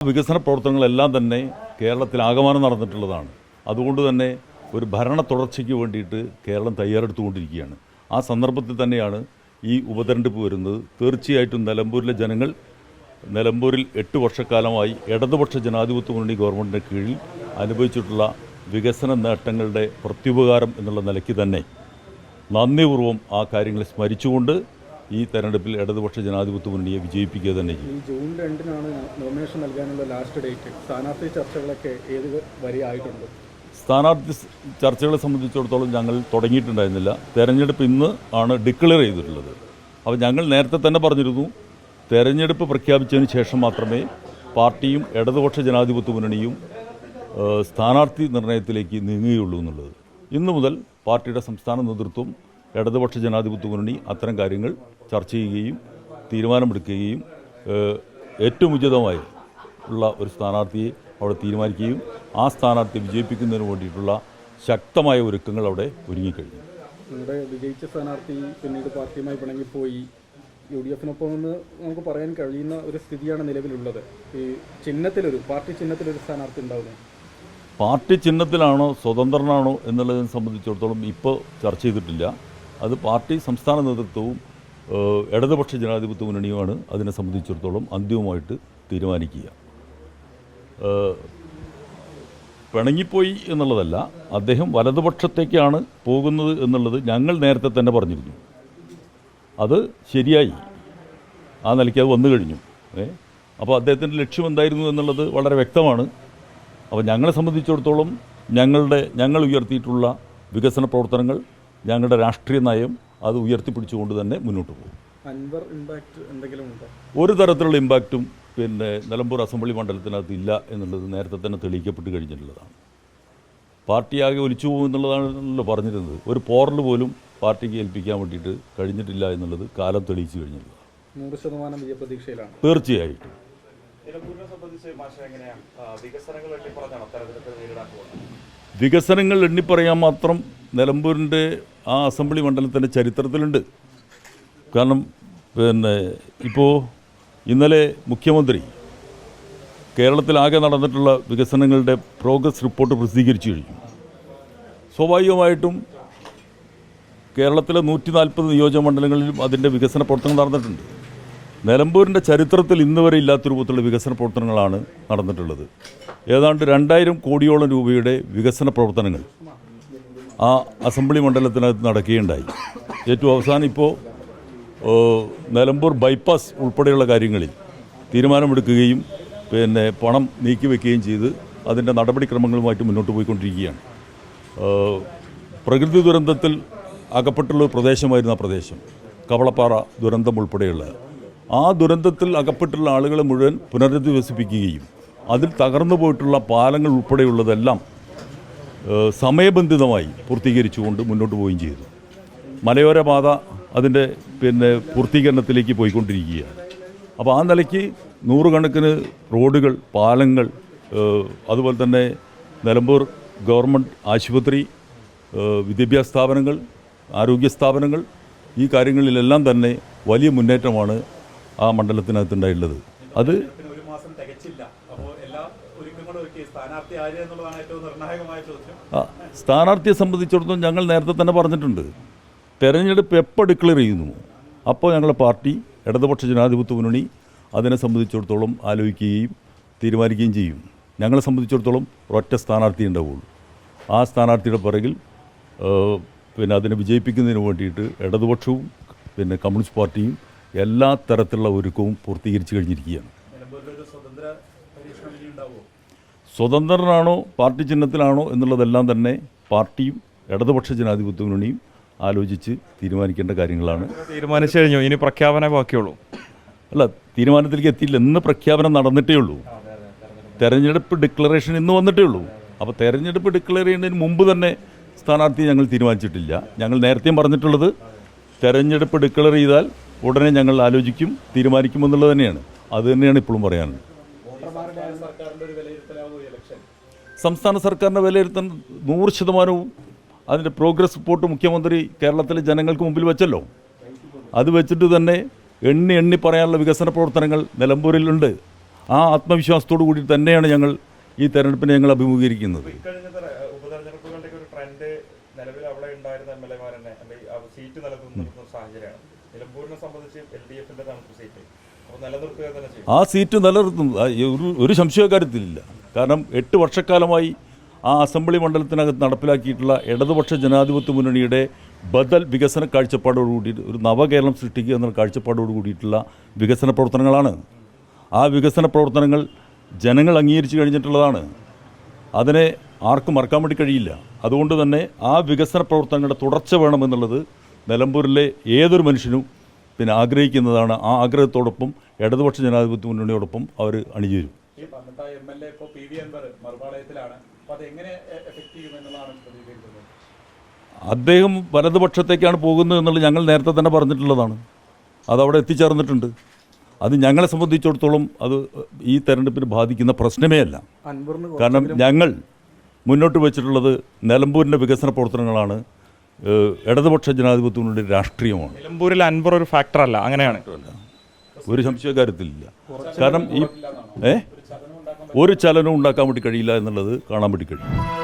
വികസന പ്രവർത്തനങ്ങളെല്ലാം തന്നെ കേരളത്തിൽ ആകമാനം നടന്നിട്ടുള്ളതാണ്. അതുകൊണ്ട് തന്നെ ഒരു ഭരണ തുടർച്ചയ്ക്ക് വേണ്ടിയിട്ട് കേരളം തയ്യാറെടുത്തുകൊണ്ടിരിക്കുകയാണ്. ആ സന്ദർഭത്തിൽ തന്നെയാണ് ഈ ഉപതെരഞ്ഞെടുപ്പ് വരുന്നത്. തീർച്ചയായിട്ടും നിലമ്പൂരിലെ ജനങ്ങൾ നിലമ്പൂരിൽ എട്ട് വർഷക്കാലമായി ഇടതുപക്ഷ ജനാധിപത്യ മുന്നണി ഗവൺമെന്റിന്റെ കീഴിൽ അനുഭവിച്ചിട്ടുള്ള വികസന നേട്ടങ്ങളുടെ പ്രത്യുപകാരം എന്നുള്ള നിലയ്ക്ക് തന്നെ നന്ദിപൂർവം ആ കാര്യങ്ങളെ സ്മരിച്ചുകൊണ്ട് ഈ തെരഞ്ഞെടുപ്പിൽ ഇടതുപക്ഷ ജനാധിപത്യ മുന്നണിയെ വിജയിപ്പിക്കുക തന്നെ ചെയ്യും. ഈ ജൂൺ രണ്ടിനാണ് നോമിനേഷൻ നൽകാനുള്ള ലാസ്റ്റ് ഡേറ്റ് സ്ഥാനാർത്ഥി ചർച്ചകളൊക്കെ ഏത് വരെ ആയിട്ടുണ്ട്? സ്ഥാനാർത്ഥി ചർച്ചകളെ സംബന്ധിച്ചിടത്തോളം ഞങ്ങൾ തുടങ്ങിയിട്ടുണ്ടായിരുന്നില്ല. തെരഞ്ഞെടുപ്പ് ഇന്ന് ആണ് ഡിക്ലെയർ ചെയ്തിട്ടുള്ളത്. അപ്പോൾ ഞങ്ങൾ നേരത്തെ തന്നെ പറഞ്ഞിരുന്നു തെരഞ്ഞെടുപ്പ് പ്രഖ്യാപിച്ചതിന് ശേഷം മാത്രമേ പാർട്ടിയും ഇടതുപക്ഷ ജനാധിപത്യ മുന്നണിയും സ്ഥാനാർത്ഥി നിർണയത്തിലേക്ക് നീങ്ങുകയുള്ളൂ എന്നുള്ളത്. ഇന്നു മുതൽ പാർട്ടിയുടെ സംസ്ഥാന നേതൃത്വം ഇടതുപക്ഷ ജനാധിപത്യ മുന്നണി അത്തരം കാര്യങ്ങൾ ചർച്ച ചെയ്യുകയും തീരുമാനമെടുക്കുകയും ഏറ്റവും ഉചിതമായി ഉള്ള ഒരു സ്ഥാനാർത്ഥിയെ അവിടെ തീരുമാനിക്കുകയും ആ സ്ഥാനാർത്ഥിയെ വിജയിപ്പിക്കുന്നതിന് വേണ്ടിയിട്ടുള്ള ശക്തമായ ഒരുക്കങ്ങൾ അവിടെ ഒരുങ്ങിക്കഴിഞ്ഞു. ഇവിടെ വിജയിച്ച സ്ഥാനാർത്ഥി പിന്നീട് പാർട്ടിയുമായി പിണങ്ങിപ്പോയി യു ഡി എഫിനൊപ്പം എന്ന് നമുക്ക് പറയാൻ കഴിയുന്ന ഒരു സ്ഥിതിയാണ് നിലവിലുള്ളത്. ഈ ചിഹ്നത്തിലൊരു പാർട്ടി ചിഹ്നത്തിലൊരു സ്ഥാനാർത്ഥി ഉണ്ടാവുന്നത്. പാർട്ടി ചിഹ്നത്തിലാണോ സ്വതന്ത്രനാണോ എന്നുള്ളതിനെ സംബന്ധിച്ചിടത്തോളം ഇപ്പോൾ ചർച്ച ചെയ്തിട്ടില്ല. അത് പാർട്ടി സംസ്ഥാന നേതൃത്വവും ഇടതുപക്ഷ ജനാധിപത്യ മുന്നണിയുമാണ് അതിനെ സംബന്ധിച്ചിടത്തോളം അന്തിമമായിട്ട് തീരുമാനിക്കുക. പിണങ്ങിപ്പോയി എന്നുള്ളതല്ല അദ്ദേഹം വലതുപക്ഷത്തേക്കാണ് പോകുന്നത് എന്നുള്ളത് ഞങ്ങൾ നേരത്തെ തന്നെ പറഞ്ഞിരുന്നു. അത് ശരിയായി. ആ നിലയ്ക്ക് അത് വന്നു കഴിഞ്ഞു. ഏ അപ്പോൾ അദ്ദേഹത്തിന്റെ ലക്ഷ്യം എന്തായിരുന്നു എന്നുള്ളത് വളരെ വ്യക്തമാണ്. അപ്പോൾ ഞങ്ങളെ സംബന്ധിച്ചിടത്തോളം ഞങ്ങളുടെ ഞങ്ങൾ ഉയർത്തിയിട്ടുള്ള വികസന പ്രവർത്തനങ്ങൾ ഞങ്ങളുടെ രാഷ്ട്രീയ നയം അത് ഉയർത്തിപ്പിടിച്ചുകൊണ്ട് തന്നെ മുന്നോട്ട് പോകും. അൻവർ ഇമ്പാക്റ്റ് എന്തെങ്കിലും ഉണ്ടോ? ഒരു തരത്തിലുള്ള ഇമ്പാക്റ്റും പിന്നെ നിലമ്പൂർ അസംബ്ലി മണ്ഡലത്തിനകത്ത് ഇല്ല എന്നുള്ളത് നേരത്തെ തന്നെ തെളിയിക്കപ്പെട്ട് കഴിഞ്ഞിട്ടുള്ളതാണ്. പാർട്ടിയാകെ ഒലിച്ചു പോകും എന്നുള്ളതാണല്ലോ പറഞ്ഞിരുന്നത്. ഒരു പോറൽ പോലും പാർട്ടിക്ക് ഏൽപ്പിക്കാൻ വേണ്ടിയിട്ട് കഴിഞ്ഞിട്ടില്ല എന്നുള്ളത് കാലം തെളിയിച്ചു കഴിഞ്ഞിട്ടുള്ളതാണ്. നൂറ് ശതമാനം വിജയപ്രതീക്ഷയിലാണ്. തീർച്ചയായിട്ടും. വികസനങ്ങൾ എണ്ണിപ്പറയാൻ മാത്രം നിലമ്പൂരിന്റെ ആ അസംബ്ലി മണ്ഡലത്തിന്റെ ചരിത്രത്തിലുണ്ട്. കാരണം പിന്നെ ഇപ്പോൾ ഇന്നലെ മുഖ്യമന്ത്രി കേരളത്തിലാകെ നടന്നിട്ടുള്ള വികസനങ്ങളുടെ പ്രോഗ്രസ് റിപ്പോർട്ട് പ്രസിദ്ധീകരിച്ചു കഴിഞ്ഞു. സ്വാഭാവികമായിട്ടും കേരളത്തിലെ നൂറ്റി നാൽപ്പത് നിയോജക മണ്ഡലങ്ങളിലും അതിന്റെ വികസന പ്രവർത്തനങ്ങൾ നടന്നിട്ടുണ്ട്. നിലമ്പൂരിന്റെ ചരിത്രത്തിൽ ഇന്ന് വരെ ഇല്ലാത്ത രൂപത്തിലുള്ള വികസന പ്രവർത്തനങ്ങളാണ് നടന്നിട്ടുള്ളത്. ഏതാണ്ട് രണ്ടായിരം കോടിയോളം രൂപയുടെ വികസന പ്രവർത്തനങ്ങൾ ആ അസംബ്ലി മണ്ഡലത്തിനകത്ത് നടക്കുകയുണ്ടായി. ഏറ്റവും അവസാനം ഇപ്പോൾ നിലമ്പൂർ ബൈപ്പാസ് ഉൾപ്പെടെയുള്ള കാര്യങ്ങളിൽ തീരുമാനമെടുക്കുകയും പിന്നെ പണം നീക്കി വയ്ക്കുകയും ചെയ്ത് അതിന്റെ നടപടിക്രമങ്ങളുമായിട്ട് മുന്നോട്ട് പോയിക്കൊണ്ടിരിക്കുകയാണ്. പ്രകൃതി ദുരന്തത്തിൽ അകപ്പെട്ടുള്ള ഒരു പ്രദേശമായിരുന്നു ആ പ്രദേശം. കവളപ്പാറ ദുരന്തം ഉൾപ്പെടെയുള്ള. ആ ദുരന്തത്തിൽ അകപ്പെട്ടുള്ള ആളുകളെ മുഴുവൻ പുനരധിവസിപ്പിക്കുകയും അതിൽ തകർന്നു പോയിട്ടുള്ള പാലങ്ങൾ ഉൾപ്പെടെയുള്ളതെല്ലാം സമയബന്ധിതമായി പൂർത്തീകരിച്ചുകൊണ്ട് മുന്നോട്ട് പോവുകയും ചെയ്തു. മലയോര പാത അതിന്റെ പിന്നെ പൂർത്തീകരണത്തിലേക്ക് പോയിക്കൊണ്ടിരിക്കുകയാണ്. അപ്പോൾ ആ നിലയ്ക്ക് നൂറുകണക്കിന് റോഡുകൾ പാലങ്ങൾ അതുപോലെ തന്നെ നിലമ്പൂർ ഗവൺമെന്റ് ആശുപത്രി വിദ്യാഭ്യാസ സ്ഥാപനങ്ങൾ ആരോഗ്യ സ്ഥാപനങ്ങൾ ഈ കാര്യങ്ങളിലെല്ലാം തന്നെ വലിയ മുന്നേറ്റമാണ് ആ മണ്ഡലത്തിനകത്തുണ്ടായിട്ടുള്ളത്. അത് സ്ഥാനാർത്ഥിയെ സംബന്ധിച്ചിടത്തോളം ഞങ്ങൾ നേരത്തെ തന്നെ പറഞ്ഞിട്ടുണ്ട്. തെരഞ്ഞെടുപ്പ് എപ്പോൾ ഡിക്ലെയർ ചെയ്യുന്നു? അപ്പോൾ ഞങ്ങളുടെ പാർട്ടി ഇടതുപക്ഷ ജനാധിപത്യ മുന്നണി അതിനെ സംബന്ധിച്ചിടത്തോളം ആലോചിക്കുകയും തീരുമാനിക്കുകയും ചെയ്യും. ഞങ്ങളെ സംബന്ധിച്ചിടത്തോളം ഒരൊറ്റ സ്ഥാനാർത്ഥി ഉണ്ടാവുള്ളൂ. ആ സ്ഥാനാർത്ഥിയുടെ പിറകിൽ പിന്നെ അതിനെ വിജയിപ്പിക്കുന്നതിന് വേണ്ടിയിട്ട് ഇടതുപക്ഷവും പിന്നെ കമ്മ്യൂണിസ്റ്റ് പാർട്ടിയും എല്ലാ തരത്തിലുള്ള ഒരുക്കവും പൂർത്തീകരിച്ചു കഴിഞ്ഞിരിക്കുകയാണ്. സ്വതന്ത്രനാണോ പാർട്ടി ചിഹ്നത്തിലാണോ എന്നുള്ളതെല്ലാം തന്നെ പാർട്ടിയും ഇടതുപക്ഷ ജനാധിപത്യ മുന്നണിയും ആലോചിച്ച് തീരുമാനിക്കേണ്ട കാര്യങ്ങളാണ്. തീരുമാനിച്ചു കഴിഞ്ഞു. ഇനി പ്രഖ്യാപനം ബാക്കിയുള്ളൂ. അല്ല തീരുമാനത്തിലേക്ക് എത്തിയില്ല. ഇന്ന് പ്രഖ്യാപനം നടന്നിട്ടേ ഉള്ളൂ. തെരഞ്ഞെടുപ്പ് ഡിക്ലറേഷൻ ഇന്ന് വന്നിട്ടേ ഉള്ളൂ. അപ്പോൾ തെരഞ്ഞെടുപ്പ് ഡിക്ലെയർ ചെയ്യുന്നതിന് മുമ്പ് തന്നെ സ്ഥാനാർത്ഥി ഞങ്ങൾ തീരുമാനിച്ചിട്ടില്ല. ഞങ്ങൾ നേരത്തെയും പറഞ്ഞിട്ടുള്ളത് തെരഞ്ഞെടുപ്പ് ഡിക്ലെയർ ചെയ്താൽ ഉടനെ ഞങ്ങൾ ആലോചിക്കും തീരുമാനിക്കുമെന്നുള്ളത് തന്നെയാണ്. അത് തന്നെയാണ് ഇപ്പോഴും പറയാനുള്ളത്. സംസ്ഥാന സർക്കാരിന്റെ വിലയിരുത്തൽ നൂറ് ശതമാനവും അതിന്റെ പ്രോഗ്രസ് റിപ്പോർട്ട് മുഖ്യമന്ത്രി കേരളത്തിലെ ജനങ്ങൾക്ക് മുമ്പിൽ വെച്ചല്ലോ. അത് വെച്ചിട്ട് തന്നെ എണ്ണി എണ്ണി പറയാനുള്ള വികസന പ്രവർത്തനങ്ങൾ നിലമ്പൂരിലുണ്ട്. ആ ആത്മവിശ്വാസത്തോടു കൂടി തന്നെയാണ് ഞങ്ങൾ ഈ തെരഞ്ഞെടുപ്പിനെ ഞങ്ങൾ അഭിമുഖീകരിക്കുന്നത്. സംബന്ധിച്ച് എൽ ഡി എഫിന്റെ സീറ്റ് ആ സീറ്റ് നിലനിർത്തും ഒരു ഒരു സംശയക്കാര്യത്തിലില്ല കാരണം എട്ട് വർഷക്കാലമായി ആ അസംബ്ലി മണ്ഡലത്തിനകത്ത് നടപ്പിലാക്കിയിട്ടുള്ള ഇടതുപക്ഷ ജനാധിപത്യ മുന്നണിയുടെ ബദൽ വികസന കാഴ്ചപ്പാടോട് കൂടിയിട്ട് ഒരു നവകേരളം സൃഷ്ടിക്കുക എന്ന കാഴ്ചപ്പാടോട് കൂടിയിട്ടുള്ള വികസന പ്രവർത്തനങ്ങളാണ്. ആ വികസന പ്രവർത്തനങ്ങൾ ജനങ്ങൾ അംഗീകരിച്ചു കഴിഞ്ഞിട്ടുള്ളതാണ്. അതിനെ ആർക്കും മറക്കാൻ വേണ്ടി കഴിയില്ല. അതുകൊണ്ട് തന്നെ ആ വികസന പ്രവർത്തനങ്ങളുടെ തുടർച്ച വേണമെന്നുള്ളത് നിലമ്പൂരിലെ ഏതൊരു മനുഷ്യനും പിന്നെ ആഗ്രഹിക്കുന്നതാണ് ആ ആഗ്രഹത്തോടൊപ്പം ഇടതുപക്ഷ ജനാധിപത്യ മുന്നണിയോടൊപ്പം അവർ അണിചേരും. അദ്ദേഹം വലതുപക്ഷത്തേക്കാണ് പോകുന്നത് എന്നുള്ളത് ഞങ്ങൾ നേരത്തെ തന്നെ പറഞ്ഞിട്ടുള്ളതാണ്. അതവിടെ എത്തിച്ചേർന്നിട്ടുണ്ട്. അത് ഞങ്ങളെ സംബന്ധിച്ചിടത്തോളം അത് ഈ തെരഞ്ഞെടുപ്പിന് ബാധിക്കുന്ന പ്രശ്നമേ അല്ല. കാരണം ഞങ്ങൾ മുന്നോട്ട് വെച്ചിട്ടുള്ളത് നിലമ്പൂരിന്റെ വികസന പ്രവർത്തനങ്ങളാണ്. ഇടതുപക്ഷ ജനാധിപത്യത്തിനുള്ള രാഷ്ട്രീയമാണ്. നിലമ്പൂരിൽ അൻപർ ഒരു ഫാക്ടർ അല്ല അങ്ങനെയാണ്. ഒരു സംശയകാര്യത്തിലില്ല കാരണം ഈ ഏ? ഒരു ചലനം ഉണ്ടാക്കാൻ വേണ്ടി കഴിയില്ല എന്നുള്ളത് കാണാൻ വേണ്ടി കഴിയും.